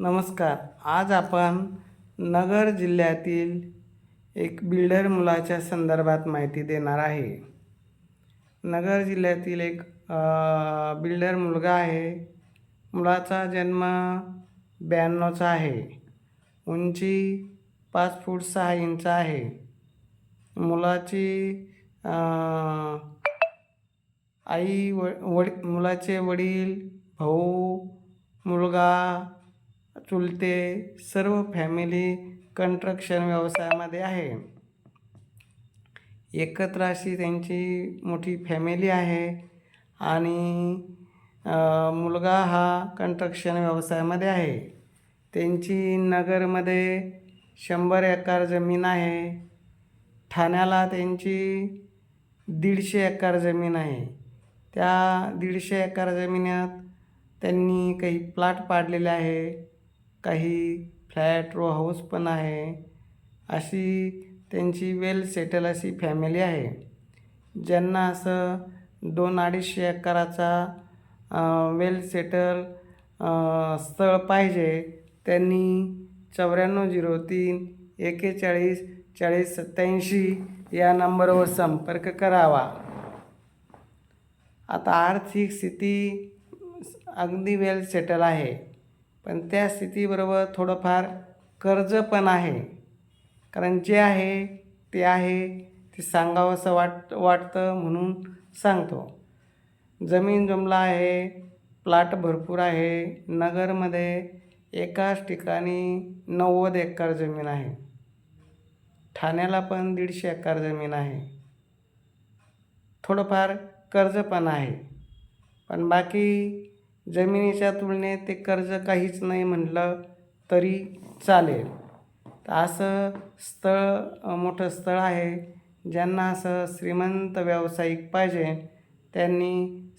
नमस्कार. आज आपण नगर जिल्ह्यातील एक बिल्डर मुलाच्या संदर्भात माहिती देणार आहे. नगर जिल्ह्यातील एक बिल्डर मुलगा आहे. मुलाचा जन्म ब्याण्णवचा आहे. उंची पाच फूट सहा इंच आहे. मुलाची आई व वड मुलाचे वडील भाऊ मुलगा चुलते सर्व फॅमिली कंस्ट्रक्शन व्यवसायामध्ये आहे. एकत्र अशी त्यांची मोठी फॅमिली आहे आणि मुलगा हा कंस्ट्रक्शन व्यवसायामध्ये आहे. त्यांची नगरमध्ये शंभर एकर जमीन आहे. ठाण्याला त्यांची दीडशे एकर जमीन आहे. त्या दीडशे एकर जमिनीत त्यांनी काही प्लॉट पाडलेले आहे. काही फ्लॅट रो हाऊस पण आहे. अशी त्यांची वेल सेटल अशी फॅमिली आहे. ज्यांना असं दोन अडीचशे एकराचा वेल सेटल स्थळ पाहिजे त्यांनी चौऱ्याण्णव झिरो तीन एकेचाळीस चाळीस सत्याऐंशी या नंबरवर संपर्क करावा. आता आर्थिक स्थिती अगदी वेल सेटल आहे. पण त्या स्थितीबरोबर थोडंफार कर्ज पण आहे. कारण जे आहे ते आहे ते सांगावंसं वाट वाटतं म्हणून सांगतो. जमीन जमला आहे प्लॉट भरपूर आहे. नगरमध्ये एकाच ठिकाणी नव्वद एकर जमीन आहे. ठाण्याला पण दीडशे एकर जमीन आहे. थोडंफार कर्ज पण आहे. पण बाकी जमिनीच्या तुलनेत ते कर्ज काहीच नाही म्हटलं तरी चालेल. तर असं स्थळ मोठं स्थळ आहे ज्यांना असं श्रीमंत व्यावसायिक पाहिजे त्यांनी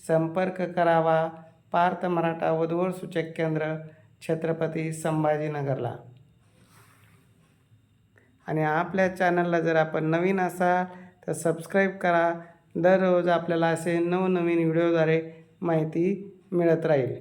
संपर्क करावा पार्थ मराठा वधूवर सूचक केंद्र छत्रपती संभाजीनगरला. आणि आपल्या चॅनलला जर आपण नवीन असाल तर सबस्क्राईब करा. दररोज आपल्याला असे नवनवीन व्हिडिओद्वारे माहिती मिळत राहील